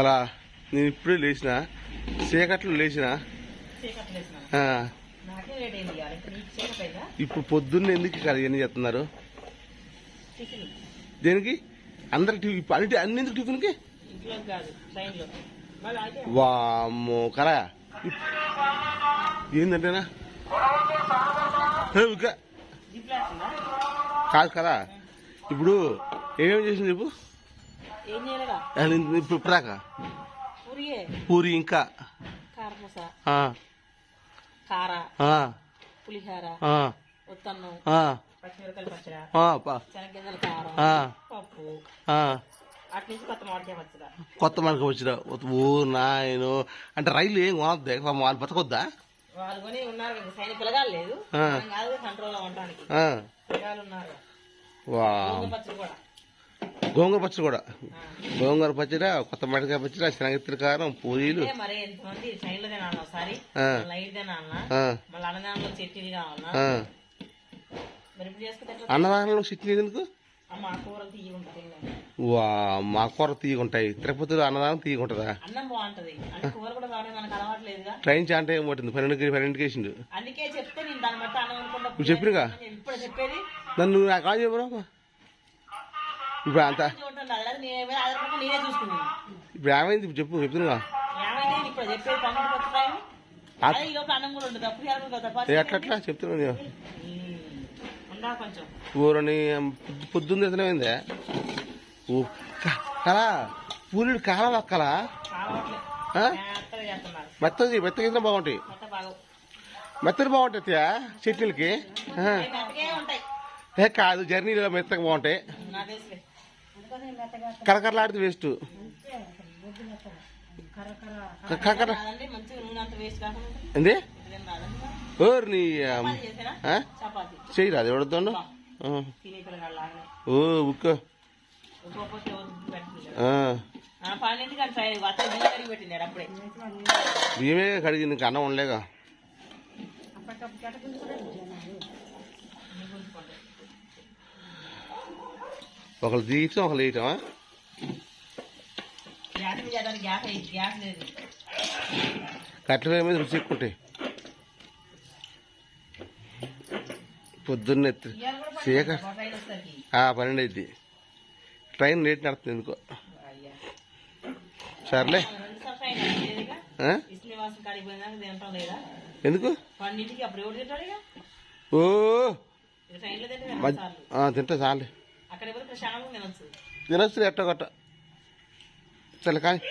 అలా నేను ఇప్పుడే లేచిన చీకట్లు లేచిన. ఇప్పుడు పొద్దున్న ఎందుకు ఇక్కడ ఇవన్నీ చేస్తున్నారు? దేనికి? అందరికి టిఫిన్ ఇప్పుడు అన్ని అన్ని ఎందుకు టిఫిన్కి? వామ్మో కరా. ఏంటంటేనా కాదు కదా ఇప్పుడు ఏమేమి చేసింది చెప్పు? పూరియే? పూరి ఇంకా. పులిహోర? కొత్త మనకు వచ్చిన ఓ నాయను. అంటే రైలు ఏం కొనద్దా? వాళ్ళు బతకొద్దా? వాళ్ళు ఉన్నారు కదా సైనిక పిల్లగాలు లేదు. కంట్రోల్ ఉండడానికి ఆ, పిల్లగాలు ఉన్నారు వా గోంగూర పచ్చడి కూడా. గోంగూర పచ్చడి కొత్త మడికాయ పచ్చడి శనగత్తిరి కారం పూరీలు. అన్నదానంలో చట్నీ ఎందుకు? తీయకుంటుంది వా మా కూర తీయగుంటాయి తిరుపతిలో అన్నదానం అలవాట్లేదుగా ట్రైన్ చాంట పట్టింది? పన్నెండుకి పన్నెండుకి వేసిండు. నువ్వు చెప్పినగా? నన్ను నాకు కాదు చెప్పరా ఇప్పుడు అంత ఇప్పుడు ఏమైంది? చెప్పు చెప్తున్నా. ఎట్లా చెప్తున్నా నేను కూరని పొద్దున్న తినమైందే కలా? పూలుడు కాలం అక్కలా? మెత్తది మెత్తగిన బాగుంటాయి. మెత్తలు బాగుంటాయి చెట్లకి ఏ కాదు జర్నీలో మెత్తగా బాగుంటాయి. కరకరలాడితే వేస్ట్ కరకర. ఏంది? ఓర్ నీ చెయ్యి రాదు పిల్లగాడు లాగానే. ఓ ఉక్క. బియ్యమే కడిగి నీకు అన్నం ఉండలేగా ఒకళ్ళు తీయటం ఒకళ్ళు వేయటం గ్యాస్ మీద చేయడానికి గ్యాస్ అయ్యి- గ్యాస్ లేదు. కట్టెల పొయ్యి మీద రుచి ఎక్కువ ఉంటాయి. పొద్దున్నే చీక పన్నెండు అయింది ట్రైన్ లేట్ నడుస్తుంది ఎందుకో. సర్లే. ఎందుకు? ఓ! తింటా చాలే. అక్కడ పోతే ప్రశాంతంగా తినొచ్చు తినొచ్చు ఎట్ట గట్ట సరే కానీ